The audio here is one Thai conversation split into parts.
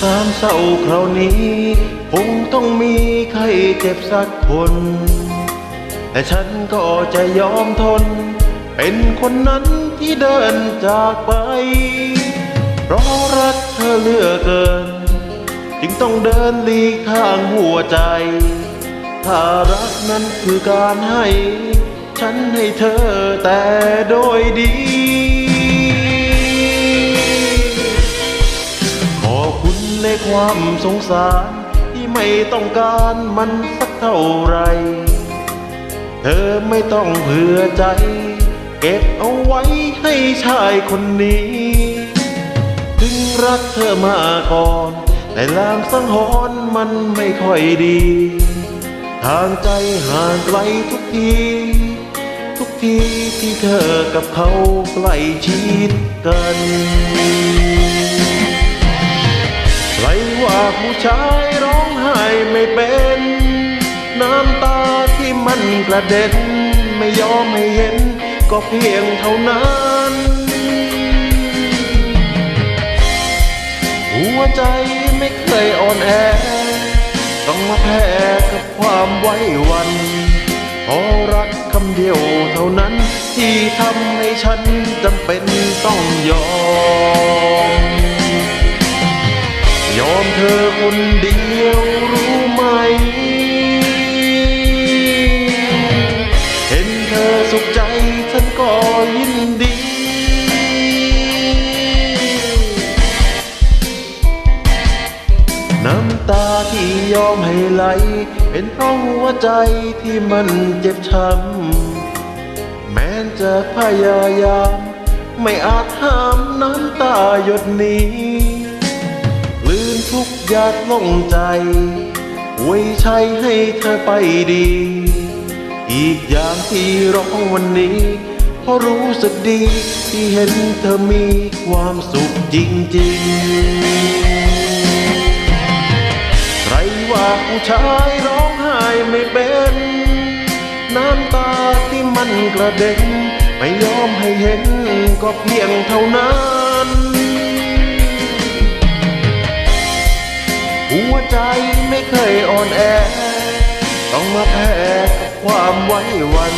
สามเศร้าคราวนี้ คงต้องมีใครเจ็บสักคน แต่ฉันก็จะยอมทน เป็นคนนั้นที่เดินจากไป เพราะรักเธอเหลือเกิน จึงต้องเดินลีกทางหัวใจ ถ้ารักนั้นคือการให้ ฉันให้เธอแต่โดยดี ความสงสารที่ไม่ต้องการมันสักเท่าไรเธอไม่ต้องเผื่อใจ เก็บเอาไว้ให้ชายคนนี้ ถึงรักเธอมาก่อน แต่ลางสังหรณ์มันไม่ค่อยดี ทางใจห่างไกลทุกที ทุกทีที่เธอกับเขาใกล้ชิดกัน รว่าผู้ชายร้องไห้ไม่เป็น น้ำตาที่มันกระเด็น ไม่ยอมให้เห็น ก็เพียงเท่านั้น หัวใจไม่เคยอ่อนแอ ต้องมาแพ้กับความไว้วันเพราะรักคำเดียวเท่านั้น ที่ทำให้ฉันจำเป็นต้องยอม เธอคนเดียวรู้ไหม เห็นเธอสุขใจฉันก็ยินดีน้ำตาที่ยอมให้ไหล เป็นเพราะหัวใจที่มันเจ็บช้ำ แม้จะพยายาม ไม่อาจห้ามน้ำตาหยดนี้ ทุกหยาดลงใจไว้ใช้ให้เธอไปดี อีกอย่างที่ร้องวันนี้เพราะรู้สึกดี ที่เห็นเธอมีความสุขจริงๆ ใครว่าผู้ชายร้องไห้ไม่เป็น น้ำตาที่มันกระเด็น ไม่ยอมให้เห็นก็เพียงเท่านั้น หัวใจไม่เคยอ่อนแอ ต้องมาแพ้กับความไว้วัน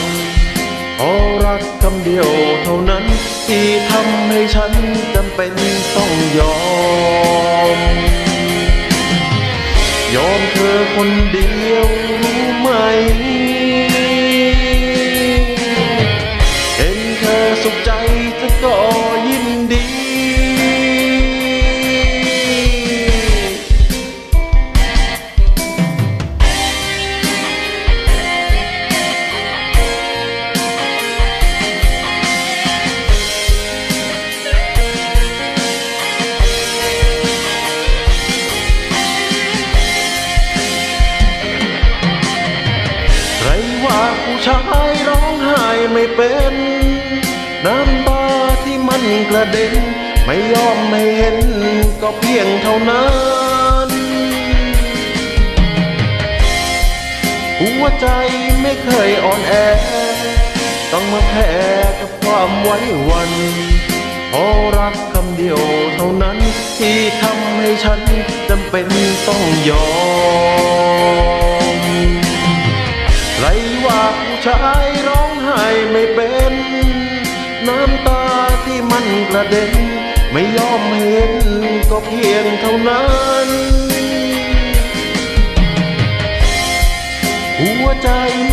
เพราะรักคำเดียวเท่านั้น ที่ทำให้ฉันจำเป็นต้องยอม ชายร้องไห้ไม่เป็น น้ำตาที่มันกระเด็น ไม่ยอมไม่เห็นก็เพียงเท่านั้น หัวใจไม่เคยอ่อนแอ ต้องมาแพ้กับความไว้วันเพราะรักคำเดียวเท่านั้น ที่ทำให้ฉันจำเป็นต้องยอม ระเด็น ไม่ยอมเห็นก็เพียงเท่านั้น หัวใจ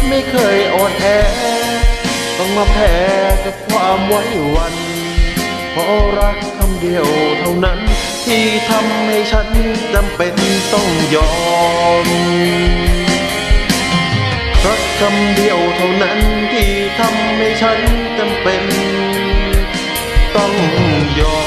ไม่เคยอ่อนแอ ต้องมาแพ้กับความไว้วัน เพราะรักคำเดียวเท่านั้น ที่ทำให้ฉันจำเป็นต้องยอมรักคำเดียวเท่านั้นที่ทำให้ฉันจำเป็น ต้องยอม